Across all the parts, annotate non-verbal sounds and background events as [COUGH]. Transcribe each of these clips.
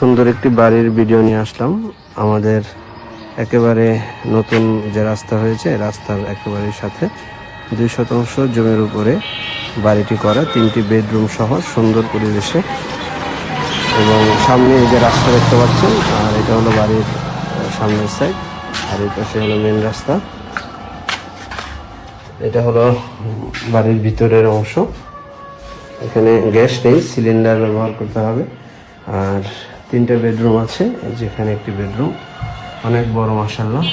সুন্দর একটি বাড়ির ভিডিও নিয়ে আসলাম। আমাদের একেবারে নতুন যে রাস্তা হয়েছে, রাস্তার একেবারে সাথে দুই শতাংশ জমির উপরে বাড়িটি করা, তিনটি বেডরুম সহ সুন্দর পরিবেশে। এবং সামনে এই যে রাস্তা দেখতে পাচ্ছেন, আর এটা হলো বাড়ির সামনের সাইড আর এই পাশে হলো মেন রাস্তা। এটা হলো বাড়ির ভিতরের অংশ। এখানে গ্যাস নেই, সিলিন্ডার ব্যবহার করতে হবে। আর তিনটে বেডরুম আছে যেখানে একটি বেডরুম। অনেক বড় মাসাল্লাহ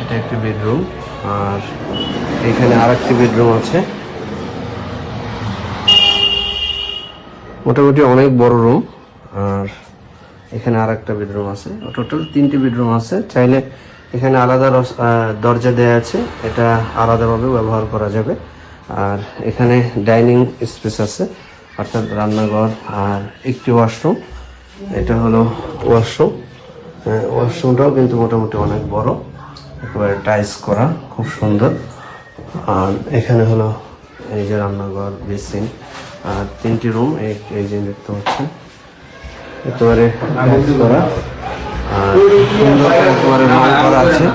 এটা একটি বেডরুম। আর এখানে আর একটি বেডরুম আছে। মোটামুটি অনেক বড় রুম। আর এখানে আর একটা বেডরুম আছে। টোটাল তিনটি বেডরুম আছে। চাইলে এখানে আলাদা দরজা দেওয়া আছে। এটা আলাদাভাবে ব্যবহার করা যাবে। আর এখানে ডাইনিং স্পেস আছে, অর্থাৎ রান্নাঘর আর একটি ওয়াশরুম। এটা হলো ওয়াশরুম। ওয়াশরুমটাও কিন্তু মোটামুটি অনেক বড়। একেবারে টাইস করা, খুব সুন্দর। আর এখানে হলো এই যে রান্নাঘর, বেসিন। আর তিনটি রুম এই যে দেখতে পাচ্ছেন। একেবারে করা। আর সুন্দর একেবারে রং করা আছে।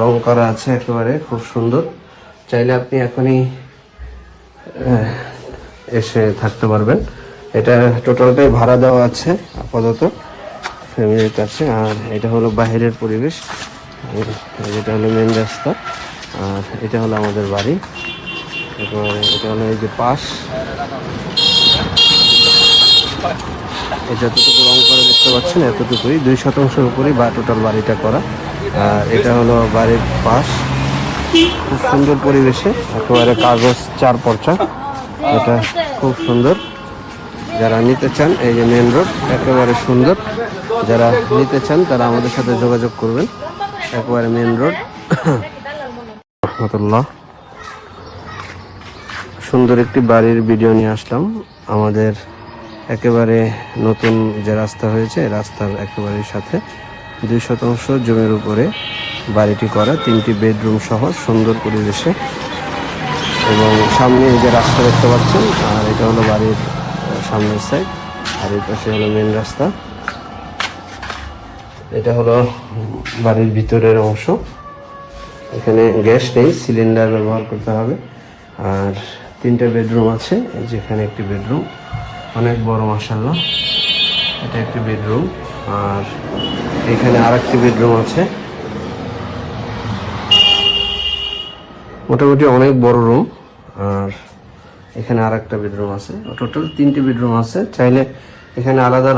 রং করা আছে একেবারে, খুব সুন্দর। চাইলে আপনি এখনই এসে থাকতে পারবেন। এটা টোটালটাই ভাড়া দেওয়া আছে আপাতত। ফ্যামিলির কাছে। আর এটা হলো বাইরের পরিবেশ। এটা হলো মেন রাস্তা। আর এটা হলো আমাদের বাড়ি। একেবারে এটা হলো এই যে পাশ। এই যতটুকু রং করে দেখতে পাচ্ছেন, এতটুকুই। দুই শতাংশের উপরেই বা টোটাল বাড়িটা করা। আর এটা হলো বাড়ির পাশ। খুব সুন্দর পরিবেশে। একেবারে কাগজ চার পর্চা এটা খুব সুন্দর। যারা নিতে চান, এই যে মেন রোড একেবারে সুন্দর। যারা নিতে চান, তারা আমাদের সাথে যোগাযোগ করবেন। একেবারে মেন রোড [COUGHS] রহমতুল্লাহ। সুন্দর একটি বাড়ির ভিডিও নিয়ে আসলাম। আমাদের একেবারে নতুন যে রাস্তা হয়েছে, রাস্তার একেবারে সাথে দুই শতাংশ জমির উপরে বাড়িটি করা, তিনটি বেডরুম সহ সুন্দর পরিবেশে। এবং সামনে এই যে রাস্তা দেখতে পাচ্ছেন, আর এটা হলো বাড়ির সামনের সাইড আর এই পাশে হলো মেন রাস্তা। এটা হলো বাড়ির ভিতরের অংশ। এখানে গ্যাস নেই, সিলিন্ডার ব্যবহার করতে হবে। আর তিনটে বেডরুম আছে যেখানে একটি বেডরুম। অনেক বড় মাসাল্লাহ এটা একটি বেডরুম। আর এখানে আর একটি বেডরুম আছে। মোটামুটি অনেক বড় রুম আর এখানে আর একটা বেডরুম আছে। টোটাল তিনটি বেডরুম আছে। চাইলে এখানে আলাদা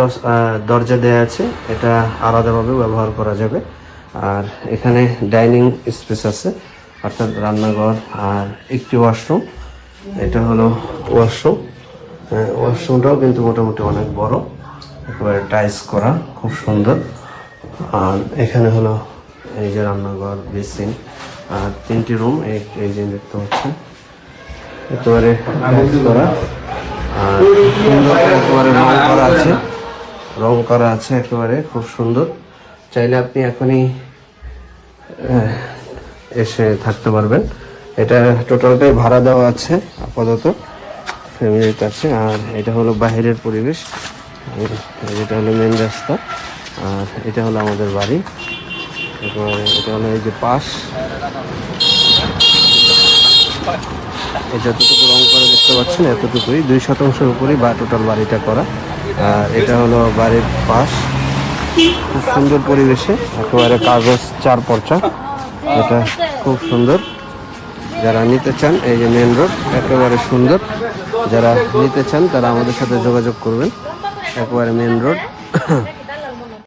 দরজা দেওয়া আছে। এটা আলাদাভাবে ব্যবহার করা যাবে। আর এখানে ডাইনিং স্পেস আছে, অর্থাৎ রান্নাঘর আর একটি ওয়াশরুম। এটা হলো ওয়াশরুম। ওয়াশরুমটাও কিন্তু মোটামুটি অনেক বড়। একেবারে টাইস করা, খুব সুন্দর। আর এখানে হলো এই যে রান্নাঘর, বেসিন। আর তিনটি রুম এই যে দেখতে পাচ্ছেন। একেবারে করা। আর সুন্দর একেবারে রং করা আছে। রং করা আছে একেবারে, খুব সুন্দর। চাইলে আপনি এখনই এসে থাকতে পারবেন। এটা টোটালটাই ভাড়া দেওয়া আছে, আপাতত। ফ্যামিলির কাছে। আর এটা হলো বাইরের পরিবেশ। এটা হলো মেন রাস্তা। আর এটা হলো আমাদের বাড়ি। একেবারে এটা হলো এই যে পাশ। এই যতটুকু রং করে দেখতে পাচ্ছেন, এতটুকুই। দুই শতাংশের উপরেই বা টোটাল বাড়িটা করা। আর এটা হলো বাড়ির পাশ। খুব সুন্দর পরিবেশে, একেবারে কাগজ চার পর্চা এটা খুব সুন্দর। যারা নিতে চান, এই যে মেন রোড একেবারে সুন্দর। যারা নিতে চান, তারা আমাদের সাথে যোগাযোগ করবেন। একেবারে মেন রোড